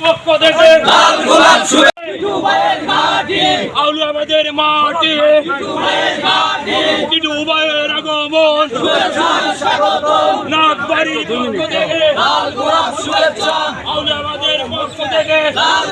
পক্ষ থেকে লাল গোলাপ শুভে আউলি আমাদের মাটি। টিটু ভাইয়ের আগমন। নাগবাড়ির পক্ষ থেকে লাল গোলাপ শুভেচ্ছা আউলি আমাদের পক্ষ থেকে। লাল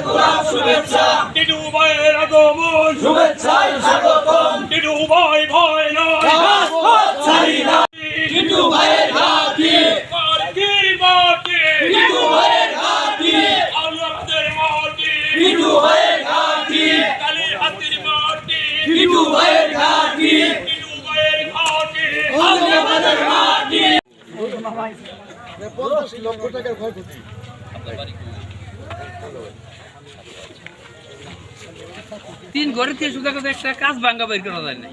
তিন ঘরে থেকে সুদা কথা একটা কাজ ভাঙ্গা বের করা যায় না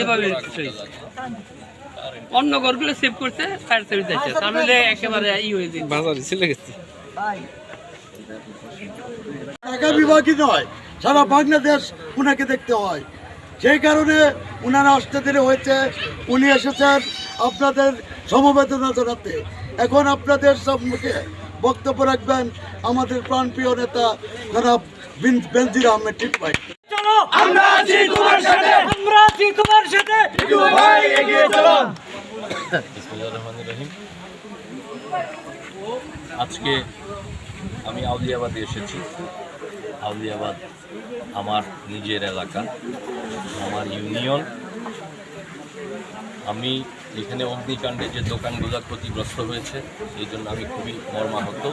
এভাবে চলছে। অন্য ঘরগুলো সেভ করতে ফায়ার সার্ভিস আছে তাহলে একেবারে ই হয়ে যায় বাজারে ছিল গেছে। ঢাকা বিভাগই নয় সারা বাংলাদেশ উনাকে দেখতে হয়। সেই কারণে উনারা আসতে দেরি হয়েছে। উনি এসেছেন আপনাদের সমবেদনা জানাতে এখন আপনাদের সম্মুখে বক্তব্য রাখবেন আমাদের প্রাণপ্রিয় নেতা জনাব বিন- বেনজির আহমেদ টিট ভাই আমরা আছি তোমার সাথে! আমরা আছি তোমার সাথে! ভাই এগিয়ে চলো! আজকে আমি আউলিয়াবাদে এসেছি। আউলিয়াবাদ আমার নিজের এলাকা আমার ইউনিয়ন। আমি এখানে অগ্নিকাণ্ডে যে দোকানগুলো ক্ষতিগ্রস্ত হয়েছে, এই জন্য আমি খুবই মর্মাহত।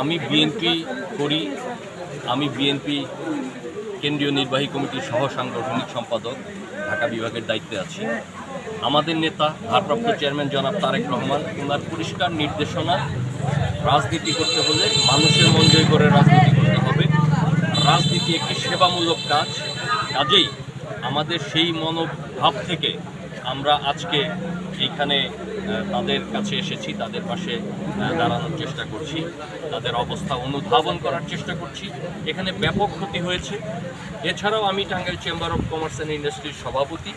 আমি বিএনপি করি, আমি বিএনপি কেন্দ্রীয় নির্বাহী কমিটির সহ সাংগঠনিক সম্পাদক ঢাকা বিভাগের দায়িত্বে আছি। আমাদের নেতা, ভারপ্রাপ্ত চেয়ারম্যান জনাব তারেক রহমান ওনার পরিষ্কার নির্দেশনা, রাজনীতি করতে হলে মানুষের মন জয় করে রাজনীতি করতে হবে। রাজনীতি একটি সেবামূলক কাজ, কাজেই আমাদের সেই মনোভাব থেকে আমরা আজকে এইখানে তাদের কাছে এসেছি তাদের পাশে দাঁড়ানোর চেষ্টা করছি তাদের অবস্থা অনুধাবন করার চেষ্টা করছি। এখানে ব্যাপক ক্ষতি হয়েছে। এছাড়াও আমি Tangail chamber of commerce and ইন্ডাস্ট্রির সভাপতি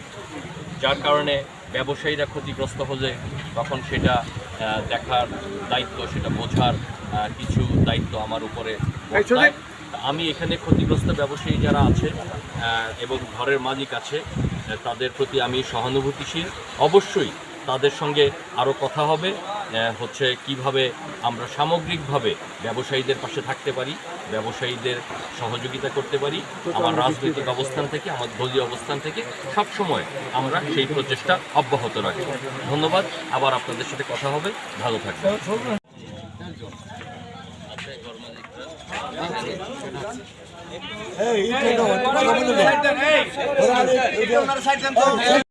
যার কারণে ব্যবসায়ীরা ক্ষতিগ্রস্ত হলে তখন সেটা দেখার দায়িত্ব সেটা বোঝার কিছু দায়িত্ব আমার উপরে। আমি এখানে ক্ষতিগ্রস্ত ব্যবসায়ী যারা আছে এবং ঘরের মালিক আছে তাদের প্রতি আমি সহানুভূতিশীল। অবশ্যই তাদের সঙ্গে আরও কথা হবে হচ্ছে কীভাবে আমরা সামগ্রিকভাবে ব্যবসায়ীদের পাশে থাকতে পারি ব্যবসায়ীদের সহযোগিতা করতে পারি আমার রাজনৈতিক অবস্থান থেকে আমার দলীয় অবস্থান থেকে সব সময় আমরা সেই প্রচেষ্টা অব্যাহত রাখি ধন্যবাদ আবার আপনাদের সাথে কথা হবে ভালো থাকবেন। এই,